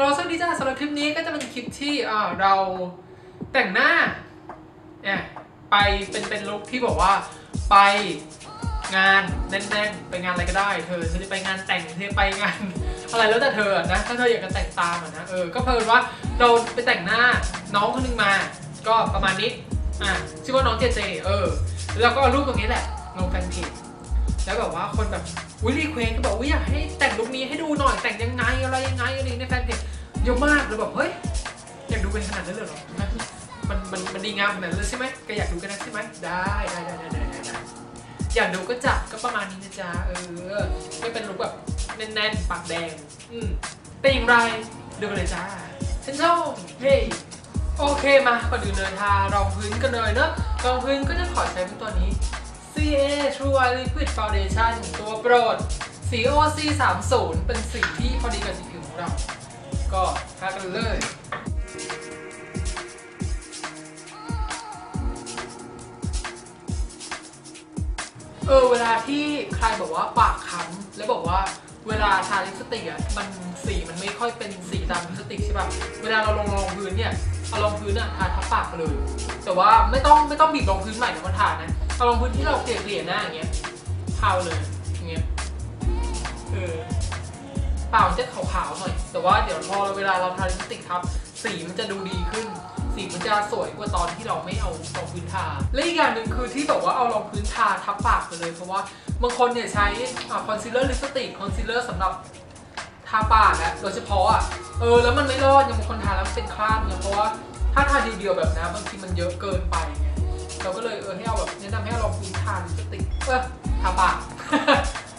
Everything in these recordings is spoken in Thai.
เราสวัสดีจ้าสำหรับคลิปนี้ก็จะเป็นคลิปที่อ่าเราแต่งหน้าเนี่ยไปเป็นเป็นลุคที่บอกว่าไปงานแน่นๆ ไปงานอะไรก็ได้ เธอเธอจะไปงานแต่งเธอไปงาน อะไรแล้วแต่เธอนะถ้าเธออยากจะแต่งตามนะเออก็เพลินว่าเราไปแต่งหน้าน้องคนหนึงมา ก็ประมาณนี้อะชื่อว่าน้องเจเจเออแล้วก็เอารูปตรงนี้แหละลงแฟนเพจ แล้วแบบว่าคนแบบวิรีเควสก็บอกว่าอยากให้แต่งลุคนี้ให้ดูหน่อยแต่งยังไงอะไรยังไงอะไรในแฟนเพจเยอะมากเลยแบบเฮ้ยอยากดูกันขนาดนั้นเลยเหรอมันมันมันดีงามขนาดนั้นเลยใช่ไหมก็อยากดูกันนะใช่ไหมได้ได้ได้ได้ได้ได้อยากดูก็จัดก็ประมาณนี้นะจ๊ะเออไม่เป็นลุคแบบแน่นๆปากแดง อืมเป็นอย่างไรดูกันเลยจ้าฉันชอบเฮ้ยโอเคมาก่อนอื่นเลยทารองพื้นกันเลยเนอะรองพื้นก็จะขอใช้เป็นตัวนี้ CA True White Liquid Foundation ตัวโปรด สี OC 3 0เป็นสีที่พอดีกับสีผิวของเรา ก็ทากันเลยเออเวลาที่ใครบอกว่าปากค้ำแล้วบอกว่าเวลาทาลิปสติกอะมันสีมันไม่ค่อยเป็นสีตามลิปสติกใช่ป่ะเวลาเราลงรองพื้นเนี่ยเอารองพื้นอะทาทับปากเลย แต่ว่าไม่ต้องไม่ต้องบีบรองพื้นใหม่เดี๋ยวมาทานะ เอารองพื้นที่เราเกลี่ยๆหน้าอย่างเงี้ยทาเลยอย่างเงี้ยเออเปล่าจะขาวๆหน่อย แต่ว่าเดี๋ยวพอเวลาเราทาลิปสติกทับ สีมันจะดูดีขึ้น สีมันจะสวยกว่าตอนที่เราไม่เอารองพื้นทา และอีกอย่างหนึ่งคือที่บอกว่าเอารองพื้นทาทับปากไปเลย เพราะว่าบางคนเนี่ยใช้คอนซีลเลอร์ลิปสติกคอนซีลเลอร์สำหรับทาปากอะโดยเฉพาะอะเออแล้วมันไม่รอดยังบางคนทาแล้วมันเป็นคราบเนี่ยเพราะว่าถ้าทาเดียวๆแบบนั้นบางทีมันเยอะเกินไปไง เราก็เลยเออให้เอาแบบแนะนำให้เอารองพื้นทาลิปสติกเออทาปาก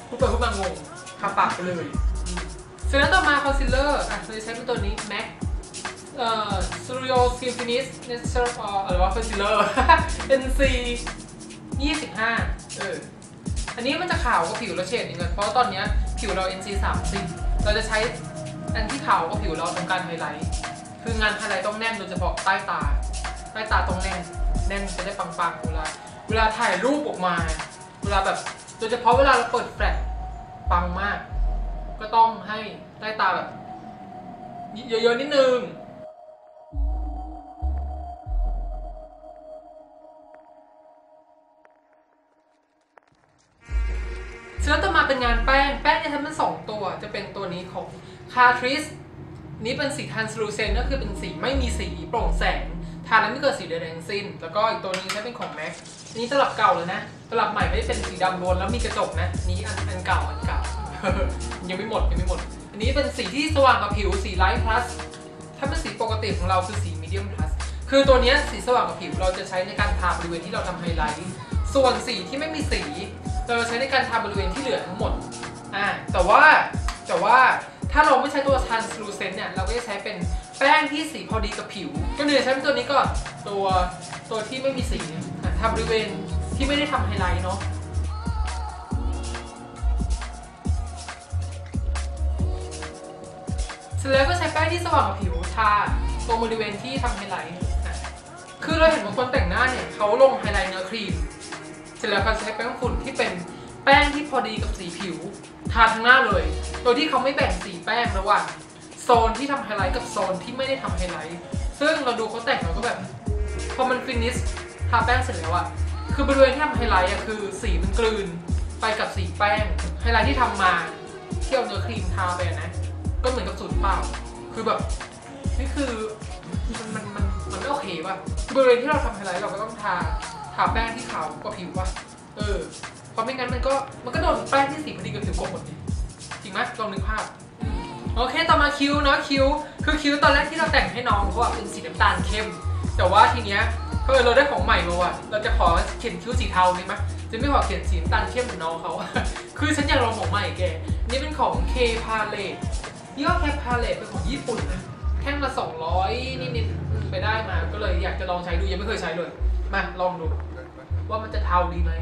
พูดไปพูดมางงทาปากไปเลยเสร็จแล้วต่อมาคอนซีลเลอร์อะเราจะใช้เป็นตัวนี้ MAC เอ่อ Studio Skin Finish Natural เอ่ออะไรวะ Concealer NC 25เอออันนี้มันจะขาวกว่าผิวเราเฉดนึงเลยเพราะตอนเนี้ยผิวเรา NC 30เราจะใช้อันที่ขาวกว่าผิวเราทำการไฮไลท์คืองานไฮไลท์ต้องแน่นโดยเฉพาะใต้ตา ใต้ตาต้องแน่นแน่นจะได้ปังๆเวลาเวลาถ่ายรูปออกมา เวลาแบบโดยเฉพาะเวลาเราเปิดแฟลชปังมาก ก็ต้องให้ใต้ตาแบบเยอะๆนิดนึงเสร็จแล้วต่อมาเป็นงานแป้ง แป้งเนี่ยทำเป็นสองตัว จะเป็นตัวนี้ของ Catrice นี่เป็นสี translucent ก็คือเป็นสีไม่มีสีโปร่งแสง ทาแล้วไม่เกิดสีแดงๆสิ้น แล้วก็อีกตัวนี้ใช้เป็นของ MAC อันนี้ตลับเก่าเลยนะ ตลับใหม่ไม่ได้เป็นสีดำล้วนแล้วมีกระจกนะ นี่อันอันเก่าอันเก่า ยังไม่หมดยังไม่หมด อันนี้เป็นสีที่สว่างกับผิวสี light plus ถ้าเป็นสีปกติของเราคือสี medium plus คือตัวนี้สีสว่างกับผิวเราจะใช้ในการทาบริเวณที่เราทำไฮไลท์ ส่วนสีที่ไม่มีสี เราจะใช้ในการทาบริเวณที่เหลือทั้งหมด อ่า แต่ว่าแต่ว่า ถ้าเราไม่ใช้ตัว translucent เนี่ย เราก็จะใช้เป็นแป้งที่สีพอดีกับผิว ก็เลยใช้เป็นตัวนี้ก่อนตัวตัวที่ไม่มีสีอะทาบริเวณที่ไม่ได้ทำไฮไลท์เนาะเสร็จแล้วก็ใช้แป้งที่สว่างกับผิวทาตรงบริเวณที่ทำไฮไลท์คือเราเห็นบางคนแต่งหน้าเนี่ยเขาลงไฮไลท์เนื้อครีม เสร็จแล้วเขาใช้แป้งฝุ่นที่เป็น แป้งที่พอดีกับสีผิว ทาทั้งหน้าเลย โดยที่เขาไม่แบ่งสีแป้งระหว่างโซนที่ทำไฮไลท์กับโซนที่ไม่ได้ทำไฮไลท์ ซึ่งเราดูเขาแต่งเราก็แบบ พอมันฟินิชทาแป้งเสร็จแล้วอะคือบริเวณที่ทำไฮไลท์อะคือสีมันกลืนไปกับสีแป้ง ไฮไลท์ที่ทำมาที่เอาเนื้อครีมทาไปนะ ก็เหมือนกับสูตรเปล่า คือแบบนี่คือมันมันมันมันไม่โอเคป่ะบริเวณที่เราทำไฮไลท์เราก็ต้องทาทาแป้งที่ขาวกว่าผิวป่ะ เออ เพราะไม่งั้นมันก็มันก็โดนแป้งที่สีพอดีกับผิวกบหมดดิจริงไหมลองนึกภาพอืมโอเคต่อมาคิ้วเนาะคิ้ว คือคิ้วตอนแรกที่เราแต่งให้น้องเขาอะเป็นสีน้ำตาลเข้ม แต่ว่าทีเนี้ยเออเราได้ของใหม่มาว่ะเราจะขอเขียนคิ้วสีเทาดีไหมจะไม่ขอเขียนสีน้ำตาลเข้มเหมือนน้องเขา คือฉันอยากลองของใหม่แก นี่เป็นของ K Palette ยี่ห้อ K Palette เป็นของญี่ปุ่นนะแท่งละ 200 นิดๆอืมไปได้มา ก็เลยอยากจะลองใช้ดูยังไม่เคยใช้เลย มาลองดู ว่ามันจะเทาดีไหม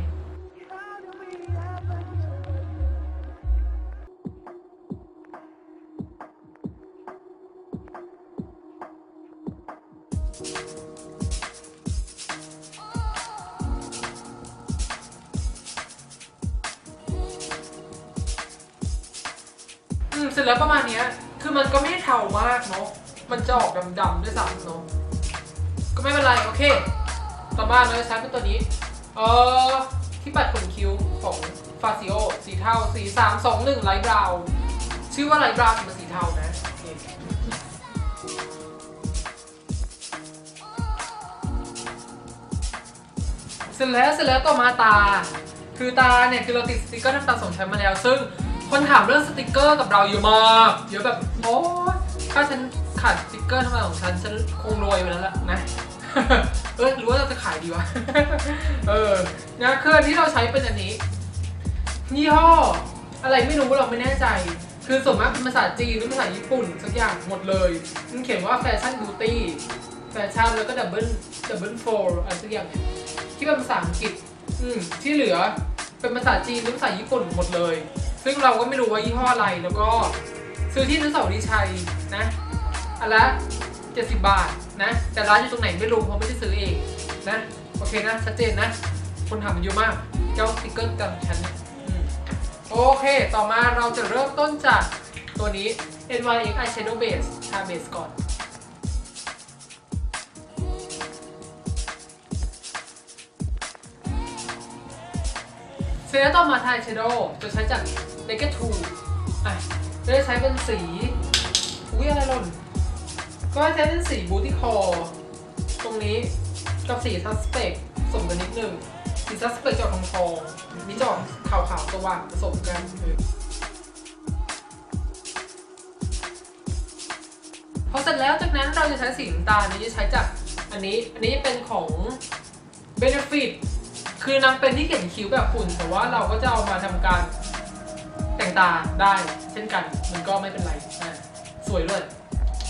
อืมเสร็จแล้วประมาณเนี้ย คือมันก็ไม่ได้เทามากเนาะ มันจะออกดำๆด้วยซ้ำเนาะ ก็ไม่เป็นไร โอเค ต่อมาเราจะใช้เป็นตัวนี้ เออที่ปัดขนคิ้วของฟาซิโอ สีเทา สีสามสองหนึ่งไลท์บราวน์ชื่อว่าไลท์บราวน์เป็นสีเทานะ สร็จแล้วเสร็จแล้วต่อมาตา คือตาเนี่ยคือเราติดสติกเกอร์น้ำตาสองชั้นมาแล้ว ซึ่งคนถามเรื่องสติกเกอร์กับเราเยอะมากเยอะแบบโอ้ถ้าฉันขาดสติกเกอร์ทำไมของฉันฉันคงรวยไปแล้วล่ะนะเออหรือว่าเราจะขายดีวะเออนะคืออันที่เราใช้เป็นอันนี้ยี่ห้ออะไรไม่รู้เราไม่แน่ใจ คือส่วนมากเป็นภาษาจีนหรือภาษาญี่ปุ่นสักอย่างหมดเลย มันเขียนว่าแฟชั่นบิวตี้ แฟชั่นแล้วก็ดับเบิลดับเบิลโฟร์อะไรสักอย่างเนี่ยที่เป็นภาษาอังกฤษ อืมที่เหลือเป็นภาษาจีนหรือภาษาญี่ปุ่นหมดเลย ซึ่งเราก็ไม่รู้ว่ายี่ห้ออะไรแล้วก็ซื้อที่นุสาวรีชัยนะอันละ70 บาทนะ แต่ร้านอยู่ตรงไหนไม่รู้เพราะไม่ได้ซื้อเองนะ โอเคนะ ชัดเจนนะ คนถามมันเยอะมาก เจ้าสติ๊กเกอร์กับฉันเนี่ยอืมโอเค ต่อมาเราจะเริ่มต้นจากตัวนี้ NYX Eyeshadow Base ทาเบสก่อน เสร็จแล้วต่อมาทายเชโดจะใช้จาก Naked 2อะจะได้ใช้เป็นสี อุ้ยอะไรหล่น ก็ใช้เป็นสีบูตี้คอตรงนี้กับสีซัสเปกผสมกันนิดนึงสีซัสเปกจออกทองทองๆนี่จออกขาวขาวๆสว่างผสมกันพอเสร็จแล้วจากนั้นเราจะใช้สีน้ำตาลนี้จะใช้จากอันนี้ อันนี้เป็นของ Benefit คือนางเป็นที่เขียนคิ้วแบบฝุ่น แต่ว่าเราก็จะเอามาทำการแต่งตาได้เช่นกัน มันก็ไม่เป็นไรอะสวยเลย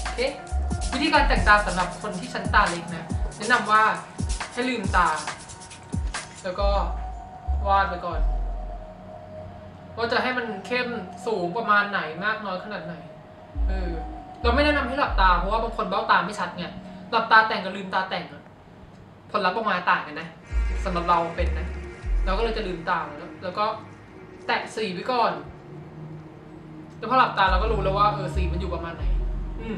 โอเควิธีการแต่งตาสำหรับคนที่ชั้นตาเล็กนะแนะนำว่าให้ลืมตา แล้วก็วาดไปก่อนว่าจะให้มันเข้มสูงประมาณไหนมากน้อยขนาดไหนเออเราไม่แนะนำให้หลับตาเพราะว่าบางคนเบ้าตาไม่ชัดไงหลับตาแต่งกับลืมตาแต่งผลลัพธ์ออกมาต่างกันนะ สำหรับเราเป็นนะ เราก็เลยจะลืมตาแล้วแล้วก็แตะสีไว้ก่อน แล้วพอหลับตาเราก็รู้แล้วว่าเออสีมันอยู่ประมาณไหน อืม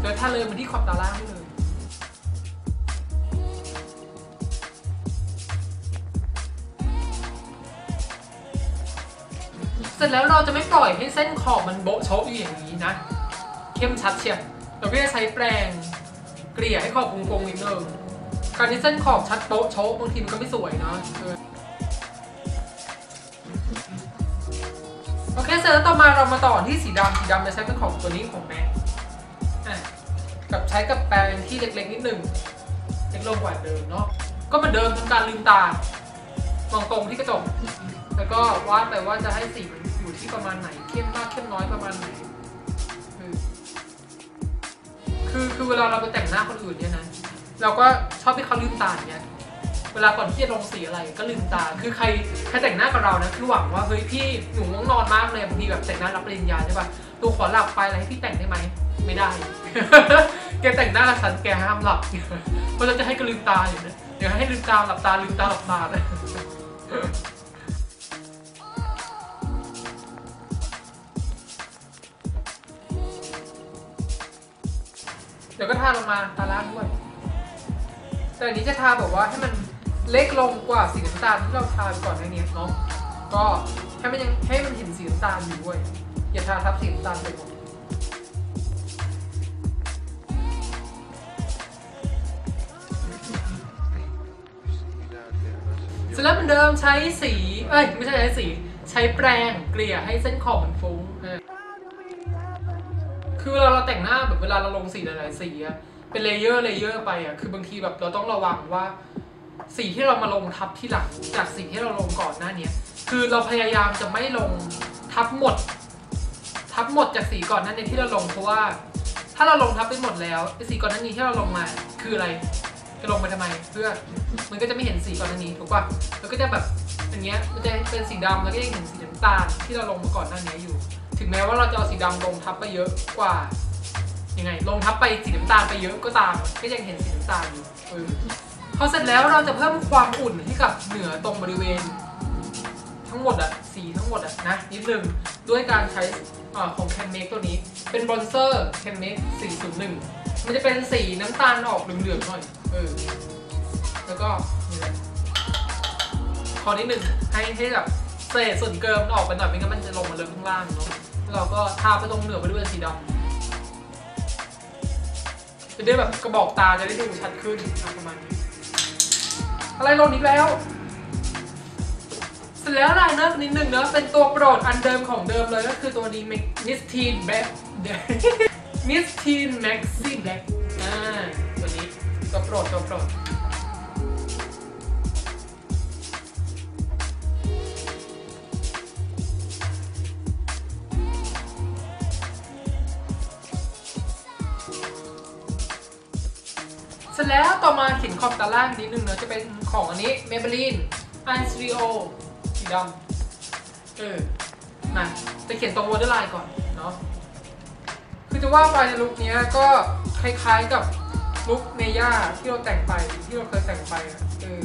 เดี๋ยวถ้าเลยมาที่ขอบตาล่างได้เลย เสร็จแล้วเราจะไม่ปล่อยให้เส้นขอบมันโบ๊ะโชะอยู่อย่างนี้นะ เข้มชัดเชียวเราก็จะใช้แปรงเกลี่ยให้ขอบโกงๆนิดนึงการที่เส้นขอบชัดโป๊ะโชะบางทีมันก็ไม่สวยเนาะโอเคเสร็จแล้วต่อมาเรามาต่อที่สีดำสีดำจะใช้เป็นของตัวนี้ของแม็กอ่กับใช้กับแปรงที่เล็กๆนิดนึงเล็กลงกว่าเดิมเนาะก็เหมือนเดิมทำการลืมตามองตรงที่กระจกแล้วก็วาดไปว่าจะให้สีมัน อยู่ที่ประมาณไหนเข้มมากเข้มน้อยประมาณไหนคือคือเวลาเราไปแต่งหน้าคนอื่นเนี่ยนะเราก็ชอบให้เขาลืมตาเงี้ยเวลาก่อนที่จะลงสีอะไรก็ลืมตา คือใครใครแต่งหน้ากับเรานะคือหวังว่าเฮ้ยพี่หนูง่วงนอนมากเลยบางทีแบบแต่งหน้ารับปริญญาใช่ปะตัวขอหลับไปอะไรให้พี่แต่งได้ไหมไม่ได้ แกแต่งหน้ากับฉันแกห้ามหลับเพราะเราจะให้กลืมตาอยู่นะเดี๋ยวให้ลืมตาหลับตาลืมตาหลับตาเลย ดี๋ยวก็ทาลงมาตาล่างด้วย แต่อันนี้จะทาแบบว่าให้มันเล็กลงกว่าสีน้ำตาลที่เราทาก่อนหน้านี้เนาะก็ให้มันยังให้มันเห็นสีน้ำตาลอยู่ด้วยอย่าทาทับสีน้ำตาลไปหมดเสร็จแล้วเหมือนเดิมใช้สี เอ้ย ไม่ใช่ใช้สี ใช้แปรงเกลี่ยให้เส้นขอบมันฟุ้งเออ คือเวลาเราแต่งหน้าแบบเวลาเราลงสีหลายๆสีอะเป็นเลเยอร์เลเยอร์ไปอะคือบางทีแบบเราต้องระวังว่า สีที่เรามาลงทับที่หลังจากสีที่เราลงก่อนหน้าเนี้ยคือเราพยายามจะไม่ลงทับหมด ทับหมดจากสีก่อนหน้านี้ที่เราลงเพราะว่า ถ้าเราลงทับไปหมดแล้วสีก่อนหน้านี้ที่เราลงมาคืออะไรจะลงไปทำไมเพื่อมันก็จะไม่เห็นสีก่อนหน้านี้ถูกป่ะแล้วก็จะแบบอย่างเงี้ยมันจะเป็นสีดำแล้วก็ยังเห็นสีน้ำตาลที่เราลงมาก่อนหน้านี้อยู่ ถึงแม้ว่าเราจะเอาสีดำลงทับไปเยอะกว่ายังไงลงทับไปสีน้ำตาลไปเยอะก็ตาม ก็ยังเห็นสีน้ำตาลอยู่เออพอเสร็จแล้วเราจะเพิ่มความอุ่นให้กับเหนือตรงบริเวณ ทั้งหมดอะสีทั้งหมดอะนะนิดนึงด้วยการใช้อาของแคนเมกตัวนี้ เป็นบรอนเซอร์แคนเมก401 มันจะเป็นสีน้ำตาลออกเหลืองๆหน่อยเออแล้วก็นี่แหละขอนิดนึงให้ให้แบบเศษส่วนเกินมันออกไปหน่อยไม่งั้นมันจะลงมาเลยข้างล่างเนาะ เราก็ทาไปตรงเหนือบริเวณสีดำจะได้แบบกระบอกตาจะได้ดูชัดขึ้นประมาณนี้อะไรล่นอีกแล้วเสร็จแล้วอะไรนะนิดหนึ่งเนอะเป็นตัวโปรดอันเดิมของเดิมเลยก็คือตัวนี้มิสทีนแบ็คมิสทีนแม็กซี่แบ็คอ่าตัวนี้ตัวโปรดตัวโปรด เสร็จแล้วต่อมาเขียนขอบตาล่างนิดนึงเนอะจะเป็นของอันนี้ Maybelline i s t r i o สีดำเออมาจะเขียนตรง borderline ก่อนเนาะคือจะว่าไปในลุคนี้ก็คล้ายๆกับลุคเมย่าที่เราแต่งไปที่เราเคยแต่งไปอะเออ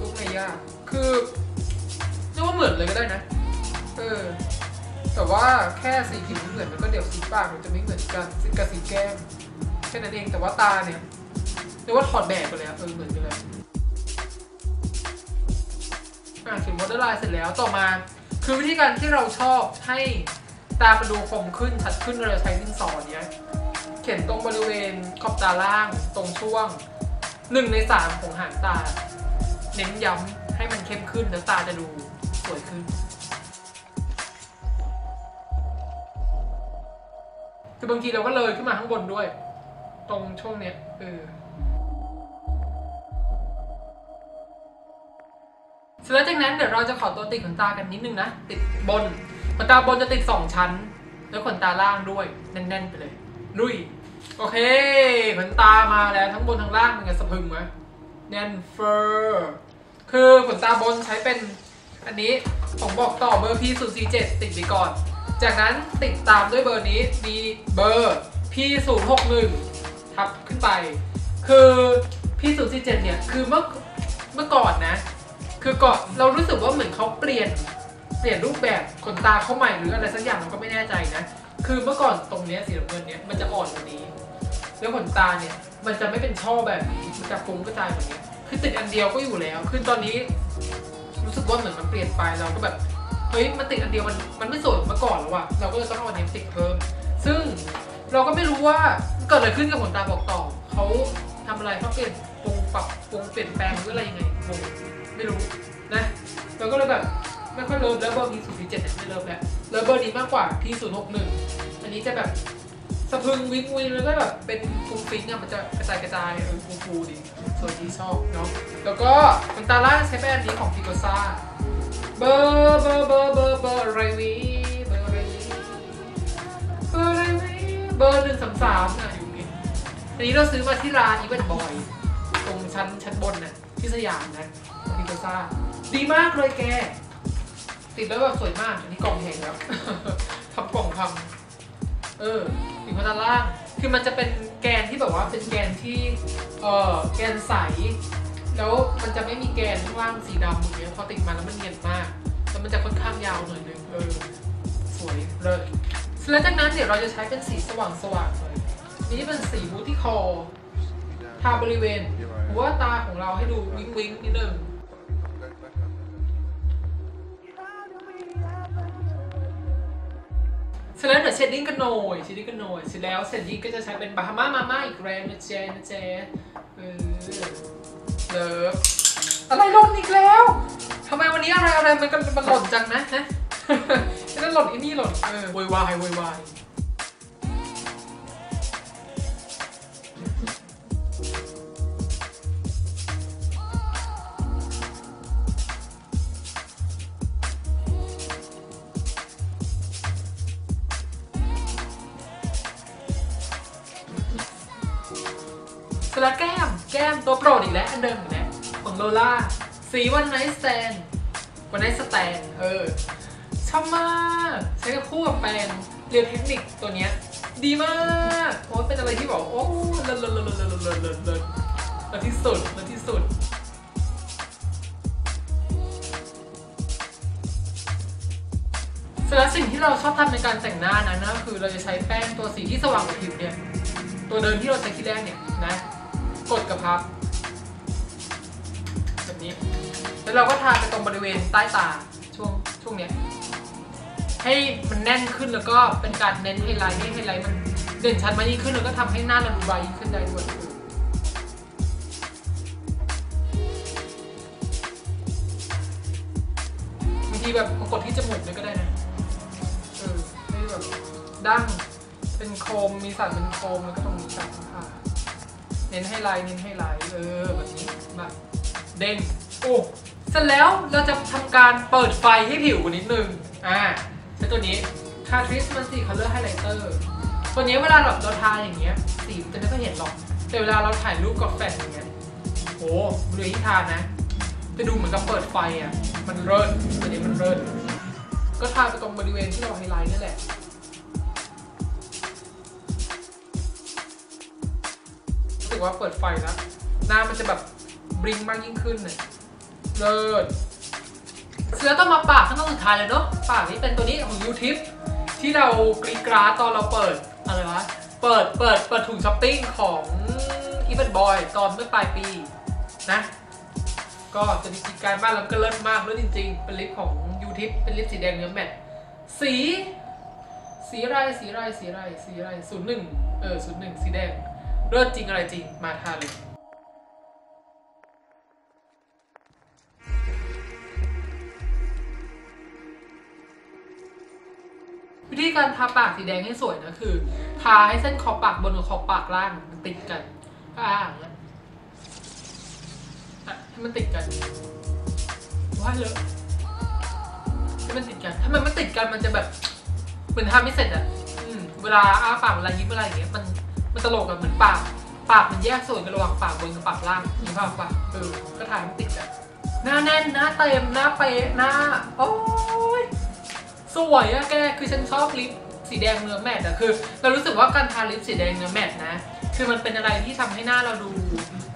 ลุคเมย่าคือเรียกว่าเหมือนเลยก็ได้นะเออแต่ว่าแค่สีผิวเหมือนแล้วก็เดี๋ยวสีปากมันจะไม่เหมือนกันสีกับสีแก้มแค่นั้นเองแต่ว่าตาเนี่ยียกว่าถอดแบบไปเลยอะเออเหมือนกันเลยอะเขียนวอเตอร์ไลน์เสร็จแล้วต่อมา คือวิธีการที่เราชอบให้ตามันดูคมขึ้นชัดขึ้นเราใช้ดินสอเนี้ยเขียนตรงบริเวณขอบตาล่างตรงช่วงหนึ่งในสามของหางตา เน้นย้ำให้มันเข้มขึ้นแล้วตาจะดูสวยขึ้นคือบางทีเราก็เลยขึ้นมาข้างบนด้วย ตรงช่วงเนี้ยเออ ร็จแล้วจากนั้นเดี๋ยวเราจะขอตัวติดขนตากันนิดนึงนะ ติดบนขนตาบนจะติดสองชั้น แล้วขนตาล่างด้วยแน่นๆไปเลยลุยโอเคขนตามาแล้วทั้งบนทั้งล่างมันจะสะพึงไหมแน่นเฟอร์คือขนตาบนใช้เป็นอันนี้ผมบอกต่อเบอร์ P047 ติดไปก่อน จากนั้นติดตามด้วยเบอร์นี้มีเบอร์ P061 ทับขึ้นไป คือ P047 เนี่ยคือเมื่อเมื่อก่อนนะ คือก่อนเรารู้สึกว่าเหมือนเขาเปลี่ยนเปลี่ยนรูปแบบขนตาเขาใหม่หรืออะไรสักอย่างเราก็ไม่แน่ใจนะ คือเมื่อก่อนตรงเนี้ยสีน้ำเงินเนี้ยมันจะอ่อนกว่านี้ แล้วขนตาเนี่ยมันจะไม่เป็นช่อแบบนี้มันจะฟุ้งกระจายแบบนี้คือติดอันเดียวก็อยู่แล้ว คือตอนนี้ รู้สึกว่าเหมือนมันเปลี่ยนไปเราก็แบบเฮ้ยมันติดอันเดียวมันมันไม่สวยเหมือนเมื่อก่อนแล้วอะเราก็เลยต้องเอาอันนี้มติดเพิ่ม ซึ่งเราก็ไม่รู้ว่าเกิดอะไรขึ้นกับขนตาบอกต่อเขาทำอะไรเขาเปลี่ยนปรุงปรับปรุงเปลี่ยนแปลงหรืออะไรยังไงงง ไม่รู้นะเราก็เลยแบบไม่ค่อยเลิฟแล้วเบอร์พีศูนย์เจ็ดเนี่ยไม่เลิฟแล้วเลิฟเบอร์นี้มากกว่าพีศูนย์หกหนึ่งอันนี้จะแบบสะพึงวิงวิงแล้วก็แบบเป็นฟุ้งฟิ้งอะมันจะกระจายกระจายเออฟูฟูดีส่วยดีชอบเนาะแล้วก็ขนตาล่าใช้เป็นอันนี้ของพิโกซ่าเบอร์เบอร์เบอร์เบอร์เบอร์อะไรวีเบอร์อะไรวีเบอร์อะไรวีเบอร์หนึ่งสามสามอะอยู่นี่อันนี้เราซื้อมาที่ร้านอีเวนบอยตรงชั้นชั้นบนน่ะที่สยามนะ ของพิซซ่าดีมากเลยแก ติดแล้วแบบสวยมาก อันนี้กล่องแพงแล้วทำกล่องพังเออถึงพันล่างคือมันจะเป็นแกนที่แบบว่าเป็นแกนที่เออแกนใส แล้วมันจะไม่มีแกนข้างล่างสีดำอย่างเงี้ยพอติดมาแล้วมันเนียนมาก แล้วมันจะค่อนข้างยาวหน่อยนึงเออสวยเลยแล้วจากนั้นเดี๋ยวเราจะใช้เป็นสีสว่างสว่างๆเลยนี่เป็นสีบูที่คอทาบริเวณหัวตาของเราให้ดูวิงวิงนิดนึง เสร็จแล้วเดี๋ยวเชดดิ้งกันหน่อยเชดดิ้งกันหน่อยเสร็จแล้วเชดดิ้งก็จะใช้เป็นบาฮาม่ามาม่าอีกแรงนะเจนะเจเออเลิฟอะไรหล่นอีกแล้วทำไมวันนี้อะไรอะไรมันก็มันหล่นจังนะฮะไอ้นั่นหล่นไอ้นี่หล่นเออโวยวายโวยวาย เสร็จแล้วแก้ม แก้มตัวโปรดอีกแล้ว อันเดิมอีกแล้ว ของโลล่า สีวันไนท์สแตนวันไนท์สแตนเออ ชอบมาก ใช้กับคู่กับแปรงเรียนเทคนิคตัวเนี้ย ดีมาก โอ้เป็นอะไรที่บอกโอ้เลิศเลิศเลิศเลิศเลิศเลิศเลิศเลิศที่สุดเลิศที่สุดแล้วสิ่งที่เราชอบทำในการแต่งหน้านะนั่นก็คือเราจะใช้แป้งตัวสีที่สว่างกว่าผิวเนี่ย ตัวเดิมที่เราใช้ที่แรกเนี่ยนะ กดกับพับแบบนี้ แล้วเราก็ทาไปตรงบริเวณใต้ตาช่วงช่วงเนี้ยให้มันแน่นขึ้นแล้วก็เป็นการเน้นไฮไลท์ให้ไฮไลท์มันเด่นชัดมากยิ่งขึ้นแล้วก็ทำให้หน้าเราดูไบรท์ยิ่งขึ้นได้ด้วยบางทีแบบมากดที่จมูกเลยก็ได้นะเออให้แบบดั้งเป็นโคมมีสันเป็นโคมแล้วก็ตรงนี้ตัดผ่า เน้นให้ไลน์เน้นให้ไลน์เออแบบนี้แบบเด้งโอ้เสร็จแล้วเราจะทำการเปิดไฟให้ผิวกันนิดนึงอ่าใช้ตัวนี้ Catrice Multi Color Highlighter ตัวนี้เวลาแบบเราทาอย่างเงี้ยสีมันจะไม่ค่อยเห็นหรอก แต่เวลาเราถ่ายรูปกับแฟลชอย่างเงี้ยโอ้บริเวณที่ทานะ จะดูเหมือนกับเปิดไฟอะมันเริศตัวนี้มันเริศก็ทาไปตรงบริเวณที่เราไฮไลท์นี่แหละ กว่าเปิดไฟแล้วหน้ามันจะแบบบริงมากยิ่งขึ้นเนี่ยเลิศเสือต้องมาปากข้างนอกสุดท้ายเลยเนาะปากนี้เป็นตัวนี้ของยูทิปที่เรากรีดกราดตอนเราเปิดอะไรวะเปิดเปิดเปิดถุงช้อปปิ้งของอีเวนบอยตอนเมื่อปลายปีนะก็จะมีกิจการบ้านแล้วก็เลิศมากด้วยจริง ๆ เป็นลิปของยูทิปเป็นลิปสีแดงเนื้อแมตต์สี สีอะไรสีอะไรสีอะไรสีอะไรศูนย์หนึ่งเออศูนย์หนึ่งสีแดง เลิศจริงอะไรจริงมาทาเลยวิธีการทาปากสีแดงให้สวยนะคือ ทาให้เส้นขอบปากบนกับขอบปากล่างมันติดกันก็อ่างแล้วอะให้มันติดกันว่าเลยให้มันติดกัน ถ้ามันไม่ติดกันมันจะแบบเหมือนทำไม่เสร็จอะเวลาอ้าปากเวลายิ้มเวลาอย่างเงี้ยมัน มันตลกอะเหมือนปาก ปากมันแยกส่วนกันระหว่างปากบนกับปากล่างนึกภาพปะเออก็ถ่ายมันติดกันหน้าแน่นหน้าเต็มหน้าเป๊ะหน้าโอ้ยสวยอะแกคือฉันชอบลิปสีแดงเนื้อแมตต์อะคือ เรารู้สึกว่าการทาลิปสีแดงเนื้อแมตต์นะ คือมันเป็นอะไรที่ทำให้หน้าเราดู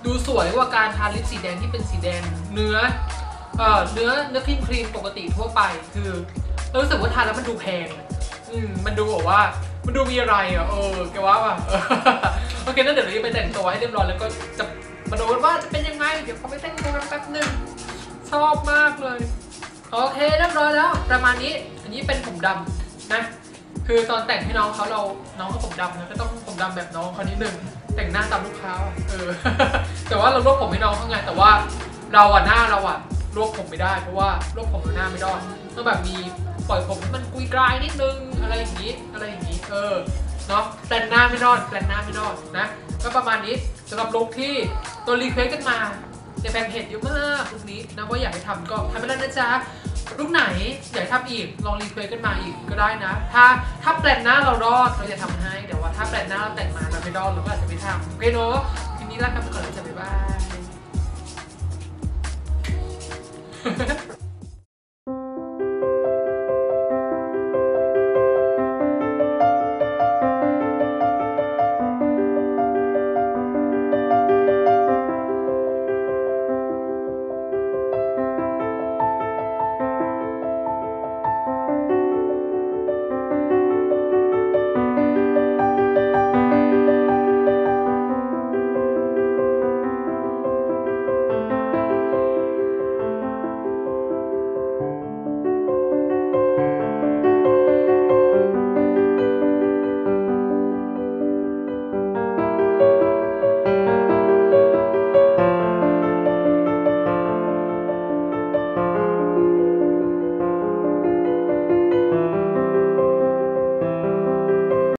ดูสวยกว่าการทาลิปสีแดงที่เป็นสีแดงเนื้อเอ่อเนื้อเนื้อครีมครีมปกติทั่วไป คือเรารู้สึกว่าทาแล้วมันดูแพงอืมมันดูแบบว่า มันดูมีอะไรอะเออแกว่าป่ะโอเคนั่นเดี๋ยวเราจะไปแต่งตัวให้เรียบร้อยแล้วก็จะมาดูกันว่าจะเป็นยังไง เดี๋ยวเขาไปแต่งตัวกันแป๊บนึงชอบมากเลย โอเคเรียบร้อยแล้ว ประมาณนี้ อันนี้เป็นผมดำนะ คือตอนแต่งให้น้องเขาเราน้องเขาผมดำนะก็ต้องผมดำแบบน้องเขานิดนึงแต่งหน้าตามลูกค้าเออ แต่ว่าเรารวบผมให้น้องเขาไงแต่ว่าเราอะหน้าเราอะรวบผมไม่ได้เพราะว่ารวบผมหน้าไม่ได้ต้องแบบมี ปล่อยผมมันกุยกลายนิดนึงอะไรอย่างนี้อะไรอย่างนี้ เออเนาะแปลนหน้าไม่รอดแปลนหน้าไม่รอดนะก็ประมาณนี้สำหรับลุคที่ตัวรีเควสกันมาในแฟนเพจเยอะมากลุคนี้นะว่าอยากให้ทำก็ทำไปแล้วนะจ๊ะลุคไหนอยากทำอีกลองรีเควสกันมาอีกก็ได้นะ ถ้าถ้าแปลนหน้าเรารอดเราจะทำให้แต่ว่าถ้าแปลนหน้าเราแต่งมาเราไม่รอดเราก็อาจจะไม่ทำโอเคเนาะทีนี้ลากันไปก่อนแล้วจ้ะบ๊ายบาย